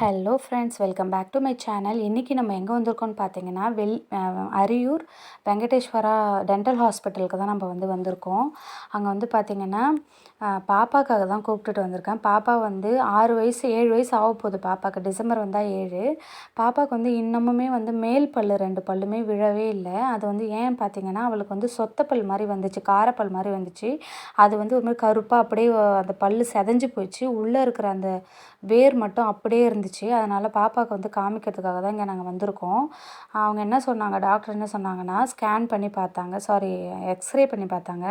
Hello friends welcome back to my channel இன்றைக்கி நம்ம எங்கே வந்திருக்கோம்னு பார்த்தீங்கன்னா வெல் அரியூர் வெங்கடேஸ்வரா டென்டல் ஹாஸ்பிட்டலுக்கு தான் நம்ம வந்து வந்திருக்கோம். அங்கே வந்து பார்த்திங்கன்னா பாப்பாக்காக தான் கூப்பிட்டுட்டு வந்திருக்கேன். பாப்பா வந்து ஆறு வயசு ஏழு வயசு ஆக போகுது பாப்பாவுக்கு டிசம்பர் வந்தால் ஏழு. பாப்பாவுக்கு வந்து இன்னமுமே வந்து மேல் பல் ரெண்டு பல்லுமே விழவே இல்லை. அது வந்து ஏன் பார்த்தீங்கன்னா அவளுக்கு வந்து சொத்தப்பல் மாதிரி வந்துச்சு காரப்பல் மாதிரி வந்துச்சு. அது வந்து ஒரு மாதிரி கருப்பாக அப்படியே அந்த பல் செதஞ்சு போயிடுச்சு உள்ளே இருக்கிற அந்த வேர் மட்டும் அப்படியே இருந்துச்சு. அதனால் பாப்பாவுக்கு வந்து காமிக்கிறதுக்காக தான் இங்கே நாங்கள் வந்திருக்கோம். அவங்க என்ன சொன்னாங்க? டாக்டர் என்ன சொன்னாங்கன்னா ஸ்கேன் பண்ணி பார்த்தாங்க. சாரி எக்ஸ்ரே பண்ணி பார்த்தாங்க.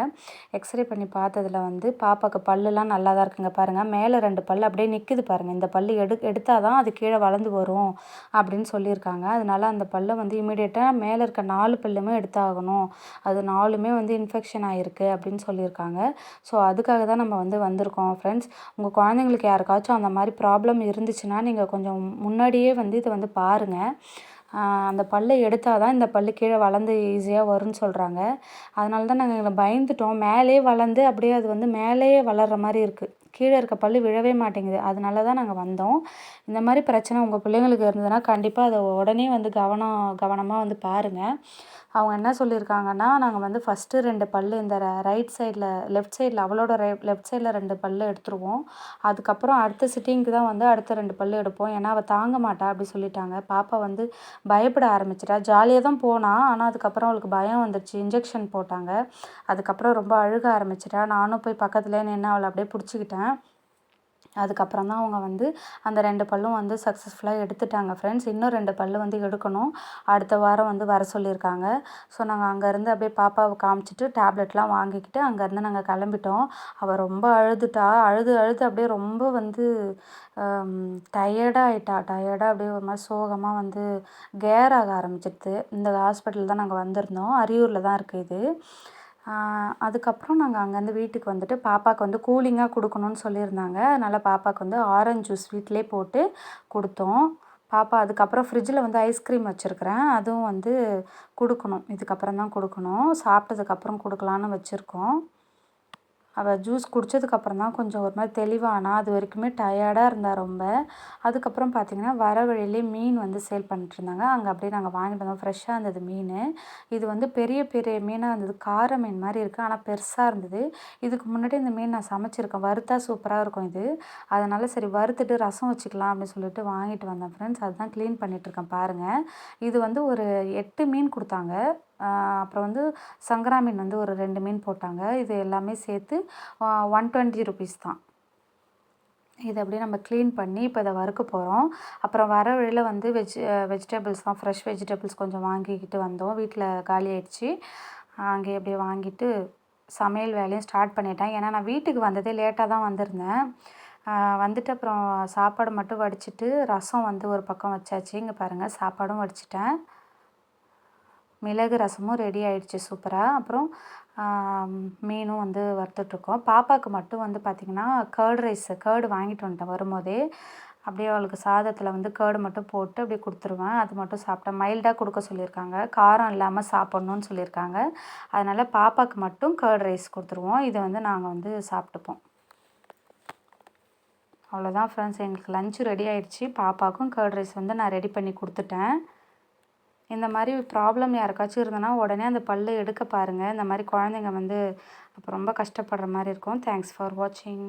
எக்ஸ்ரே பண்ணி பார்த்ததில் வந்து பாப்பாவுக்கு பல்லுலாம் நல்லா தான் இருக்குங்க பாருங்கள் மேலே ரெண்டு பல் அப்படியே நிற்குது பாருங்கள் இந்த பல் எடு எடுத்தால் தான் அது கீழே வளர்ந்து வரும் அப்படின்னு சொல்லியிருக்காங்க. அதனால் அந்த பல்லை வந்து இமீடியட்டாக மேலே இருக்க நாலு பல்லுமே எடுத்தாகணும். அது நாலுமே வந்து இன்ஃபெக்ஷன் ஆகிருக்கு அப்படின்னு சொல்லியிருக்காங்க. ஸோ அதுக்காக தான் நம்ம வந்து வந்திருக்கோம். ஃப்ரெண்ட்ஸ் உங்கள் குழந்தைங்களுக்கு யாருக்காச்சும் அந்த மாதிரி ப்ராப்ளம் இருந்துச்சுன்னா நீங்கள் கொஞ்சம் முன்னாடியே வந்து இதை வந்து பாருங்கள் அந்த பல்லை எடுத்தால் தான் இந்த பல்லு கீழே வளர்ந்து ஈஸியாக வரும்னு சொல்கிறாங்க அதனால தான் நாங்கள் எங்களை பயந்துட்டோம். மேலே வளர்ந்து அப்படியே அது வந்து மேலேயே வளர்கிற மாதிரி இருக்குது கீழே இருக்க பல்லு விழவே மாட்டேங்குது. அதனால தான் நாங்கள் வந்தோம். இந்த மாதிரி பிரச்சனை உங்கள் பிள்ளைங்களுக்கு இருந்ததுன்னா கண்டிப்பாக அதை உடனே வந்து கவனம் கவனமாக வந்து பாருங்கள் அவங்க என்ன சொல்லியிருக்காங்கன்னா நாங்கள் வந்து ஃபஸ்ட்டு ரெண்டு பல் இந்த ரைட் சைடில் லெஃப்ட் சைடில் அவளோட ரை லெஃப்ட் சைடில் ரெண்டு பல் எடுத்துருவோம். அதுக்கப்புறம் அடுத்த சிட்டிங்க்கு தான் வந்து அடுத்த ரெண்டு பல் எடுப்போம். ஏன்னா அவள் தாங்க மாட்டா அப்படி சொல்லிட்டாங்க. பாப்பா வந்து பயப்பட ஆரம்பிச்சிட்டா. ஜாலியாக தான் போனால் ஆனால் அதுக்கப்புறம் அவளுக்கு பயம் வந்துடுச்சு இன்ஜெக்ஷன் போட்டாங்க. அதுக்கப்புறம் ரொம்ப அழுக ஆரம்பிச்சிட்டா. நானும் போய் பக்கத்துலேயே நின்று அவளை அப்படியே பிடிச்சிக்கிட்டேன். அதுக்கப்புறம் தான் அவங்க வந்து அந்த ரெண்டு பல்லும் வந்து சக்ஸஸ்ஃபுல்லாக எடுத்துட்டாங்க ஃப்ரெண்ட்ஸ் இன்னும் ரெண்டு பல் வந்து எடுக்கணும். அடுத்த வாரம் வந்து வர சொல்லியிருக்காங்க. ஸோ நாங்கள் அங்கேருந்து அப்படியே பாப்பாவை காமிச்சிட்டு டேப்லெட்லாம் வாங்கிக்கிட்டு அங்கேருந்து நாங்கள் கிளம்பிட்டோம். அவள் ரொம்ப அழுதுட்டா. அழுது அழுது அப்படியே ரொம்ப வந்து டயர்டாக ஆகிட்டா டயர்டாக அப்படியே ஒரு மாதிரி சோகமாக வந்து கேர் ஆக ஆரம்பிச்சிடுது. இந்த ஹாஸ்பிட்டல் தான் நாங்கள் வந்திருந்தோம். அரியூரில் தான் இருக்குது இது. அதுக்கப்புறம் நாங்கள் அங்கேருந்து வீட்டுக்கு வந்துட்டு பாப்பாவுக்கு வந்து கூலிங்காக கொடுக்கணுன்னு சொல்லியிருந்தாங்க. அதனால் பாப்பாவுக்கு வந்து ஆரஞ்ச் ஜூஸ் வீட்டிலே போட்டு கொடுத்தோம். பாப்பா அதுக்கப்புறம் ஃப்ரிட்ஜில் வந்து ஐஸ்கிரீம் வச்சுருக்கிறேன். அதுவும் வந்து கொடுக்கணும். இதுக்கப்புறம் தான் கொடுக்கணும். சாப்பிட்டதுக்கப்புறம் கொடுக்கலான்னு வச்சுருக்கோம். அவள் ஜூஸ் குடித்ததுக்கப்புறம் தான் கொஞ்சம் ஒரு மாதிரி தெளிவானா? அது வரைக்குமே டயர்டாக இருந்தால் ரொம்ப. அதுக்கப்புறம் பார்த்திங்கன்னா வர வழியிலே மீன் வந்து சேல் பண்ணிட்டுருந்தாங்க. அங்கே அப்படியே நாங்கள் வாங்கிட்டு வந்தோம். ஃப்ரெஷ்ஷாக இருந்தது மீன். இது வந்து பெரிய பெரிய மீனாக இருந்தது. கார மீன் மாதிரி இருக்குது ஆனால் பெருசாக இருந்தது. இதுக்கு முன்னாடி இந்த மீன் நான் சமைச்சிருக்கேன். வறுத்தா சூப்பராக இருக்கும் இது. அதனால் சரி வறுத்துட்டு ரசம் வச்சுக்கலாம் அப்படின்னு சொல்லிட்டு வாங்கிட்டு வந்தேன் ஃப்ரெண்ட்ஸ் அதுதான் க்ளீன் பண்ணிகிட்ருக்கேன் பாருங்கள் இது வந்து ஒரு எட்டு மீன் கொடுத்தாங்க. அப்புறம் வந்து சங்கரா மீன் வந்து ஒரு ரெண்டு மீன் போட்டாங்க. இது எல்லாமே சேர்த்து ஒன் டுவெண்ட்டி ருபீஸ் தான். இதை அப்படியே நம்ம க்ளீன் பண்ணி இப்போ இதை வறுக்க போகிறோம் அப்புறம் வர வழியில் வந்து வெஜ் வெஜிடபிள்ஸ் தான் ஃப்ரெஷ் வெஜிடபிள்ஸ் கொஞ்சம் வாங்கிக்கிட்டு வந்தோம். வீட்டில் காலி ஆயிடுச்சு. அங்கே அப்படியே வாங்கிட்டு சமையல் வேலையும் ஸ்டார்ட் பண்ணிட்டேன். ஏன்னா நான் வீட்டுக்கு வந்ததே லேட்டாக தான் வந்திருந்தேன். வந்துட்டு அப்புறம் சாப்பாடு மட்டும் வடிச்சிட்டு ரசம் வந்து ஒரு பக்கம் வச்சாச்சு. இங்கே பாருங்கள் சாப்பாடும் வடிச்சிட்டேன். மிளகு ரசமும் ரெடி ஆகிடுச்சி சூப்பராக அப்புறம் மீனும் வந்து வறுத்துட்ருக்கோம் பாப்பாவுக்கு மட்டும் வந்து பார்த்திங்கன்னா கேர்டு ரைஸு கேர்டு வாங்கிட்டு வந்துட்டேன் வரும்போதே. அப்படியே அவளுக்கு சாதத்தில் வந்து கேர்டு மட்டும் போட்டு அப்படியே கொடுத்துருவேன். அது மட்டும் சாப்பிட்டேன். மைல்டாக கொடுக்க சொல்லியிருக்காங்க. காரம் இல்லாமல் சாப்பிட்ணுன்னு சொல்லியிருக்காங்க. அதனால் பாப்பாவுக்கு மட்டும் கேர்டு ரைஸ் கொடுத்துருவோம். இதை வந்து நாங்கள் வந்து சாப்பிட்டுப்போம். அவ்வளோதான் ஃப்ரெண்ட்ஸ் எங்களுக்கு லஞ்சு ரெடி ஆகிடுச்சி பாப்பாவுக்கும் கேர்டு ரைஸ் வந்து நான் ரெடி பண்ணி கொடுத்துட்டேன். இந்த மாதிரி ப்ராப்ளம் யாருக்காச்சும் இருந்ததுன்னா உடனே அந்த பல்லை எடுக்க பாருங்கள் இந்த மாதிரி குழந்தைங்க வந்து அப்போ ரொம்ப கஷ்டப்படுற மாதிரி இருக்கும். தேங்க்ஸ் ஃபார் வாட்சிங்